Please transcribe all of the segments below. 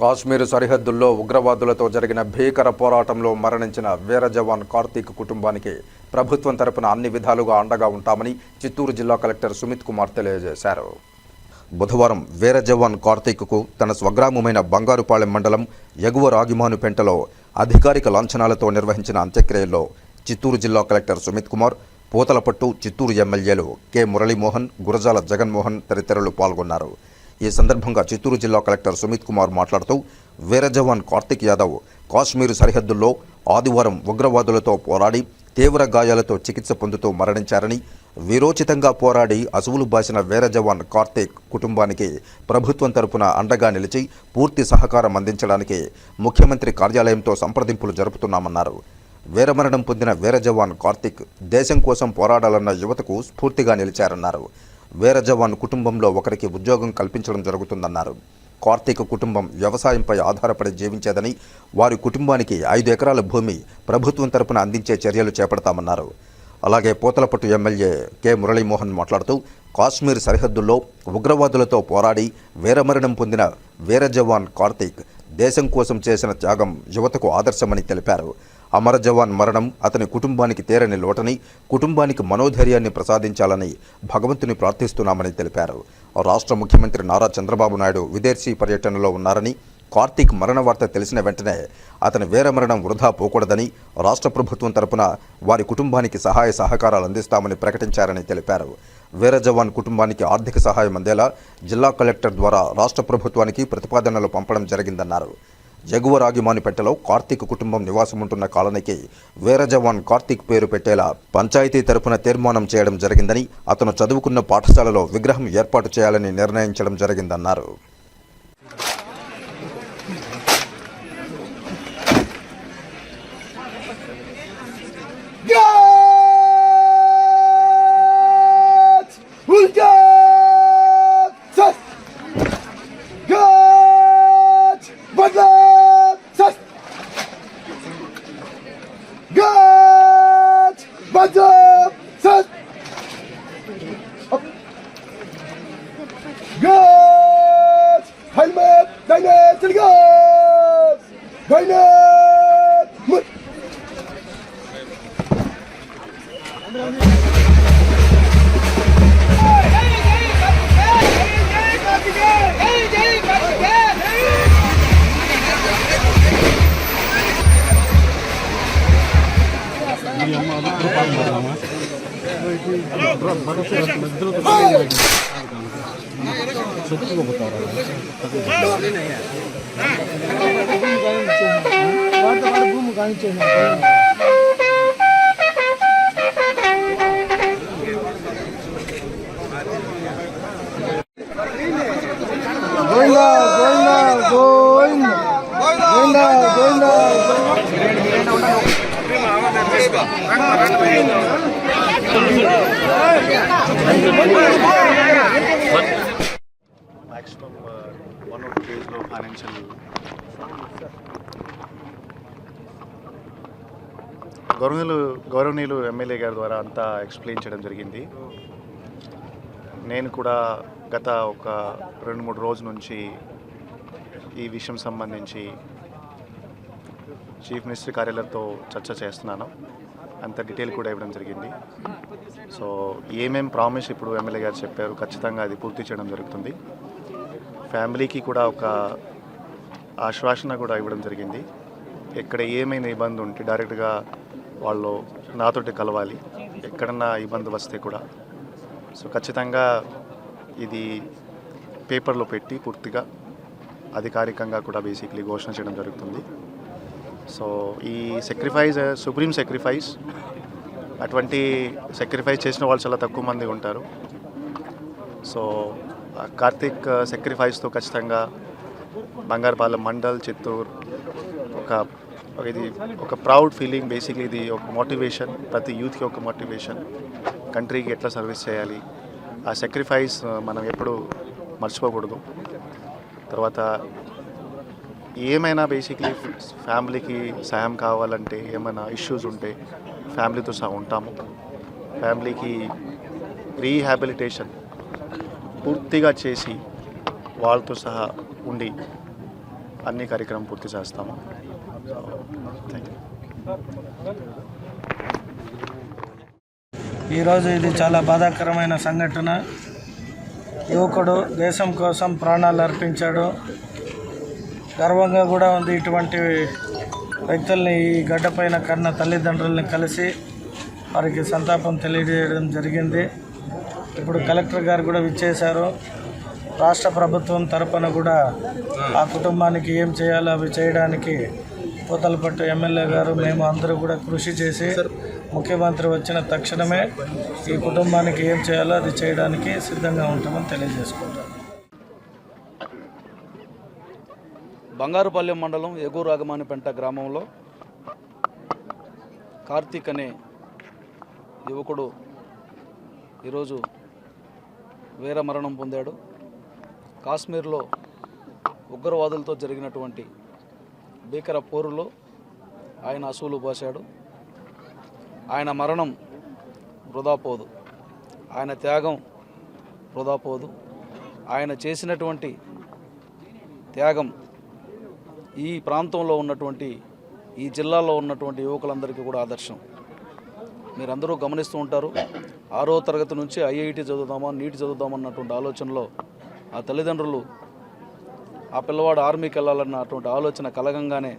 కాశ్మీర్ సరిహద్దుల్లో ఉగ్రవాదులతో జరిగిన భీకర పోరాటంలో మరణించిన వీర జవాన్ కార్తీక్ కుటుంబానికి ప్రభుత్వం తరపున అన్ని విధాలుగా అండగా ఉంటామని చిత్తూరు జిల్లా కలెక్టర్ సుమిత్ కుమార్ తెలియజేశారు. బుధవారం వీర జవాన్ కార్తీక్కు తన స్వగ్రామమైన బంగారుపాళెం మండలం ఎగువ రాగిమానుపెంటలో అధికారిక లాంఛనాలతో నిర్వహించిన అంత్యక్రియల్లో చిత్తూరు జిల్లా కలెక్టర్ సుమిత్ కుమార్ పూతలపట్టు చిత్తూరు ఎమ్మెల్యేలు కె మురళీమోహన్ గురజాల జగన్మోహన్ తదితరులు పాల్గొన్నారు. ఈ సందర్భంగా చిత్తూరు జిల్లా కలెక్టర్ సుమిత్ కుమార్ మాట్లాడుతూ వీర జవాన్ కార్తిక్ యాదవ్ కాశ్మీర్ సరిహద్దుల్లో ఆదివారం ఉగ్రవాదులతో పోరాడి తీవ్ర గాయాలతో చికిత్స పొందుతూ మరణించారని వీరోచితంగా పోరాడి అసువులు బాసిన వీర జవాన్ కార్తీక్ కుటుంబానికి ప్రభుత్వం తరపున అండగా నిలిచి పూర్తి సహకారం అందించడానికి ముఖ్యమంత్రి కార్యాలయంతో సంప్రదింపులు జరుపుతున్నామన్నారు. వీరమరణం పొందిన వీర జవాన్ కార్తిక్ దేశం కోసం పోరాడాలన్న యువతకు స్ఫూర్తిగా నిలిచారన్నారు. వీర జవాన్ కుటుంబంలో ఒకరికి ఉద్యోగం కల్పించడం జరుగుతుందన్నారు. కార్తీక్ కుటుంబం వ్యవసాయంపై ఆధారపడి జీవించేదని వారి కుటుంబానికి ఐదు ఎకరాల భూమి ప్రభుత్వం తరపున అందించే చర్యలు చేపడతామన్నారు. అలాగే పోతలపట్టు ఎమ్మెల్యే కె. మురళీమోహన్ మాట్లాడుతూ కాశ్మీర్ సరిహద్దుల్లో ఉగ్రవాదులతో పోరాడి వీరమరణం పొందిన వీర జవాన్ కార్తీక్ దేశం కోసం చేసిన త్యాగం యువతకు ఆదర్శమని తెలిపారు. అమర జవాన్ మరణం అతని కుటుంబానికి తీరని లోటని కుటుంబానికి మనోధైర్యాన్ని ప్రసాదించాలని భగవంతుని ప్రార్థిస్తున్నామని తెలిపారు. రాష్ట్ర ముఖ్యమంత్రి నారా చంద్రబాబు నాయుడు విదేశీ పర్యటనలో ఉన్నారని కార్తీక్ మరణ వార్త తెలిసిన వెంటనే అతని వీరమరణం వృధా పోకూడదని రాష్ట్ర ప్రభుత్వం తరపున వారి కుటుంబానికి సహాయ సహకారాలు అందిస్తామని ప్రకటించారని తెలిపారు. వీర జవాన్ కుటుంబానికి ఆర్థిక సహాయం అందేలా జిల్లా కలెక్టర్ ద్వారా రాష్ట్ర ప్రభుత్వానికి ప్రతిపాదనలు పంపడం జరిగిందన్నారు. ఎగువ రాగిమానిపెట్టలో కార్తీక్ కుటుంబం నివాసముంటున్న కాలనీకి వీర జవాన్ కార్తీక్ పేరు పెట్టేలా పంచాయతీ తరపున తీర్మానం చేయడం జరిగిందని అతను చదువుకున్న పాఠశాలలో విగ్రహం ఏర్పాటు చేయాలని నిర్ణయించడం జరిగిందన్నారు. గోవిందా వన్ ఆఫ్ డేస్లో ఫైనాన్షియల్ గౌరవనీయులు గౌరవనీయులు ఎమ్మెల్యే గారి ద్వారా అంతా ఎక్స్ప్లెయిన్ చేయడం జరిగింది. నేను కూడా గత ఒక రెండు మూడు రోజుల నుంచి ఈ విషయం సంబంధించి చీఫ్ మినిస్టర్ కార్యాలయంతో చర్చ చేస్తున్నాను. అంత డీటెయిల్ కూడా ఇవ్వడం జరిగింది. సో ఏమేం ప్రామిస్ ఇప్పుడు ఎమ్మెల్యే గారు చెప్పారు ఖచ్చితంగా అది పూర్తి చేయడం జరుగుతుంది. ఫ్యామిలీకి కూడా ఒక ఆశ్వాసన కూడా ఇవ్వడం జరిగింది. ఎక్కడ ఏమైనా ఇబ్బంది ఉంటే డైరెక్ట్గా వాళ్ళు నాతోటి కలవాలి. ఎక్కడన్నా ఇబ్బంది వస్తే కూడా. సో ఖచ్చితంగా ఇది పేపర్లో పెట్టి పూర్తిగా అధికారికంగా కూడా బేసిక్లీ ఘోషణ చేయడం జరుగుతుంది. సో ఈ సెక్రిఫైస్ సుప్రీం సెక్రిఫైస్ అటువంటి సెక్రిఫైస్ చేసిన వాళ్ళు చాలా తక్కువ మంది ఉంటారు. సో కార్తీక్ సెక్రిఫైస్తో ఖచ్చితంగా బంగారపాలెం మండల్ చిత్తూరు ఒక ఇది ఒక ప్రౌడ్ ఫీలింగ్ బేసిక్లీ ఇది ఒక మోటివేషన్ ప్రతి యూత్కి ఒక మోటివేషన్ కంట్రీకి ఎట్లా సర్వీస్ చేయాలి? ఆ సెక్రిఫైస్ మనం ఎప్పుడు మర్చిపోకూడదు. తర్వాత ఏమైనా బేసిక్లీ ఫ్యామిలీకి సహాయం కావాలంటే ఏమైనా ఇష్యూస్ ఉంటే ఫ్యామిలీతో సహా ఉంటాము. ఫ్యామిలీకి రీహాబిలిటేషన్ పూర్తిగా చేసి వాళ్ళతో సహా ఉండి అన్ని కార్యక్రమం పూర్తి చేస్తాము. థ్యాంక్ యూ ఈరోజు ఇది చాలా బాధాకరమైన సంఘటన. యువకుడు దేశం కోసం ప్రాణాలు అర్పించాడు. గర్వంగా కూడా ఉంది ఇటువంటి వ్యక్తుల్ని ఈ గడ్డపైన కన్న తల్లిదండ్రుల్ని కలిసి వారికి సంతాపం తెలియజేయడం జరిగింది. ఇప్పుడు కలెక్టర్ గారు కూడా విచ్చేశారు. రాష్ట్ర ప్రభుత్వం తరపున కూడా ఆ కుటుంబానికి ఏం చేయాలో అవి చేయడానికి పూతలపట్టు ఎమ్మెల్యే గారు మేము అందరూ కూడా కృషి చేసి ముఖ్యమంత్రి వచ్చిన తక్షణమే ఈ కుటుంబానికి ఏం చేయాలో అది చేయడానికి సిద్ధంగా ఉంటామని తెలియజేసుకుంటాం బంగారుపల్లెం మండలం ఎగువ రాగమానిపెంట గ్రామంలో కార్తీక్ అనే యువకుడు ఈరోజు వీర మరణం పొందాడు. కాశ్మీర్లో ఉగ్రవాదులతో జరిగినటువంటి భీకర పోరులో ఆయన అసూలు పోశాడు. ఆయన మరణం వృధా పోదు. ఆయన త్యాగం వృధా పోదు. ఆయన చేసినటువంటి త్యాగం ఈ ప్రాంతంలో ఉన్నటువంటి ఈ జిల్లాలో ఉన్నటువంటి యువకులందరికీ కూడా ఆదర్శం. మీరందరూ గమనిస్తూ ఉంటారు. ఆరో తరగతి నుంచి ఐఐటి చదువుదామా నీట్ చదువుదామన్నటువంటి ఆలోచనలో ఆ తల్లిదండ్రులు ఆ పిల్లవాడు ఆర్మీకి వెళ్ళాలన్నటువంటి ఆలోచన కలగంగానే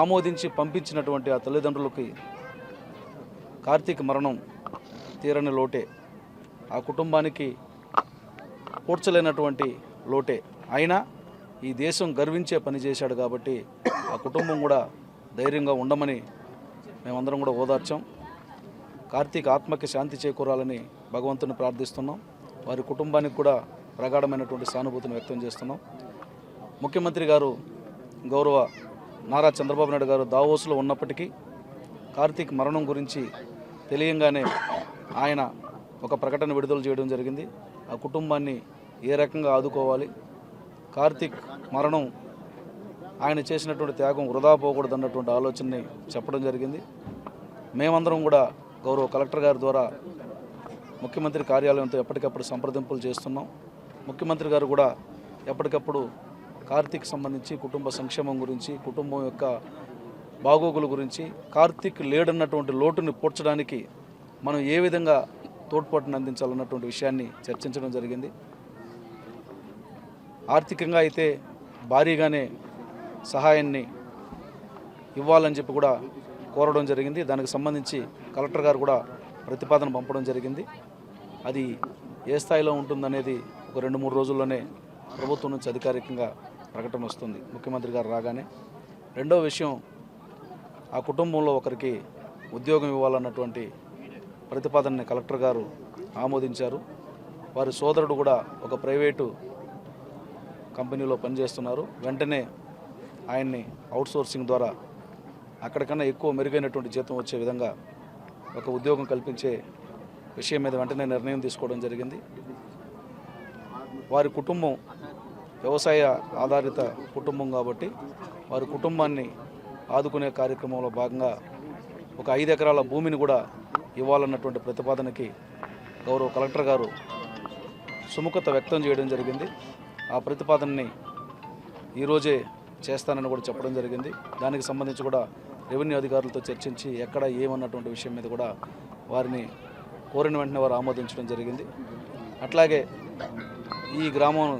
ఆమోదించి పంపించినటువంటి ఆ తల్లిదండ్రులకి కార్తీక్ మరణం తీరని లోటే ఆ కుటుంబానికి పూడ్చలేనటువంటి లోటే. అయినా ఈ దేశం గర్వించే పని చేశాడు కాబట్టి ఆ కుటుంబం కూడా ధైర్యంగా ఉండమని మేమందరం కూడా ఓదార్చాం. కార్తీక్ ఆత్మకి శాంతి చేకూరాలని భగవంతుని ప్రార్థిస్తున్నాం. వారి కుటుంబానికి కూడా ప్రగాఢమైనటువంటి సానుభూతిని వ్యక్తం చేస్తున్నాం. ముఖ్యమంత్రి గారు గౌరవ నారా చంద్రబాబు నాయుడు గారు దావోస్లో ఉన్నప్పటికీ కార్తీక్ మరణం గురించి తెలియంగానే ఆయన ఒక ప్రకటన విడుదల చేయడం జరిగింది. ఆ కుటుంబాన్ని ఏ రకంగా ఆదుకోవాలి? కార్తీక్ మరణం ఆయన చేసినటువంటి త్యాగం వృధా పోకూడదు అన్నటువంటి ఆలోచనని చెప్పడం జరిగింది. మేమందరం కూడా గౌరవ కలెక్టర్ గారి ద్వారా ముఖ్యమంత్రి కార్యాలయంతో ఎప్పటికప్పుడు సంప్రదింపులు చేస్తున్నాం. ముఖ్యమంత్రి గారు కూడా ఎప్పటికప్పుడు కార్తీక్ సంబంధించి కుటుంబ సంక్షేమం గురించి కుటుంబం యొక్క బాగోగుల గురించి కార్తీక్ లేడన్నటువంటి లోటుని పూడ్చడానికి మనం ఏ విధంగా తోడ్పాటును అందించాలన్నటువంటి విషయాన్ని చర్చించడం జరిగింది. ఆర్థికంగా అయితే భారీగానే సహాయాన్ని ఇవ్వాలని చెప్పి కూడా కోరడం జరిగింది. దానికి సంబంధించి కలెక్టర్ గారు కూడా ప్రతిపాదన పంపడం జరిగింది. అది ఏ స్థాయిలో ఉంటుందనేది ఒక రెండు మూడు రోజుల్లోనే ప్రభుత్వం నుంచి అధికారికంగా ప్రకటన వస్తుంది. ముఖ్యమంత్రి గారు రాగానే. రెండో విషయం ఆ కుటుంబంలో ఒకరికి ఉద్యోగం ఇవ్వాలన్నటువంటి ప్రతిపాదనని కలెక్టర్ గారు ఆమోదించారు. వారి సోదరుడు కూడా ఒక ప్రైవేటు కంపెనీలో పనిచేస్తున్నారు. వెంటనే ఆయన్ని అవుట్సోర్సింగ్ ద్వారా అక్కడికన్నా ఎక్కువ మెరుగైనటువంటి జీతం వచ్చే విధంగా ఒక ఉద్యోగం కల్పించే విషయం మీద వెంటనే నిర్ణయం తీసుకోవడం జరిగింది. వారి కుటుంబం వ్యవసాయ ఆధారిత కుటుంబం కాబట్టి వారి కుటుంబాన్ని ఆదుకునే కార్యక్రమంలో భాగంగా ఒక ఐదు ఎకరాల భూమిని కూడా ఇవ్వాలన్నటువంటి ప్రతిపాదనకి గౌరవ కలెక్టర్ గారు సుముఖత వ్యక్తం చేయడం జరిగింది. ఆ ప్రతిపాదనని ఈరోజే చేస్తానని కూడా చెప్పడం జరిగింది. దానికి సంబంధించి కూడా రెవెన్యూ అధికారులతో చర్చించి ఎక్కడ ఏమన్నటువంటి విషయం మీద కూడా వారిని కోరిన వెంటనే వారు ఆమోదించడం జరిగింది. అట్లాగే ఈ గ్రామం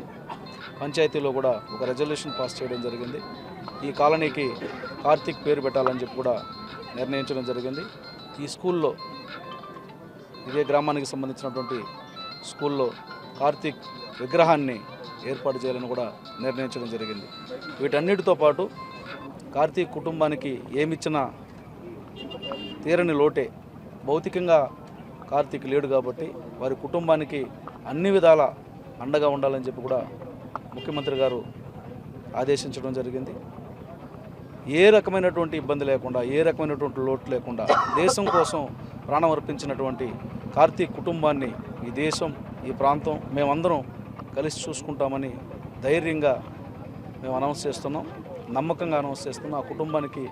పంచాయతీలో కూడా ఒక రెజల్యూషన్ పాస్ చేయడం జరిగింది. ఈ కాలనీకి కార్తీక్ పేరు పెట్టాలని చెప్పి కూడా నిర్ణయించడం జరిగింది. ఈ స్కూల్లో ఇదే గ్రామానికి సంబంధించినటువంటి స్కూల్లో కార్తీక్ విగ్రహాన్ని ఏర్పాటు చేయాలని కూడా నిర్ణయించడం జరిగింది. వీటన్నిటితో పాటు కార్తీక్ కుటుంబానికి ఏమిచ్చినా తీరని లోటే. భౌతికంగా కార్తీక్ లేడు కాబట్టి వారి కుటుంబానికి అన్ని విధాల అండగా ఉండాలని చెప్పి కూడా ముఖ్యమంత్రి గారు ఆదేశించడం జరిగింది. ఏ రకమైనటువంటి ఇబ్బంది లేకుండా ఏ రకమైనటువంటి లోటు లేకుండా దేశం కోసం ప్రాణం అర్పించినటువంటి కార్తీక్ కుటుంబాన్ని ఈ దేశం ఈ ప్రాంతం మేమందరం కలిసి చూసుకుంటామని ధైర్యంగా మేము అనౌన్స్ చేస్తున్నాం నమ్మకంగా అనౌన్స్ చేస్తున్నాం. ఆ కుటుంబానికి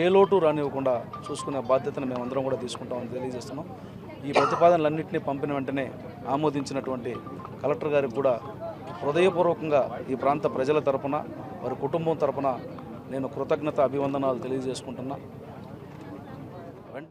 ఏ లోటు రానివ్వకుండా చూసుకునే బాధ్యతను మేమందరం కూడా తీసుకుంటామని తెలియజేస్తున్నాం. ఈ ప్రతిపాదనలన్నింటినీ పంపిన వెంటనే ఆమోదించినటువంటి కలెక్టర్ గారికి కూడా హృదయపూర్వకంగా ఈ ప్రాంత ప్రజల తరపున వారి కుటుంబం తరపున నేను కృతజ్ఞత అభివందనాలు తెలియజేసుకుంటున్నా. వెంటనే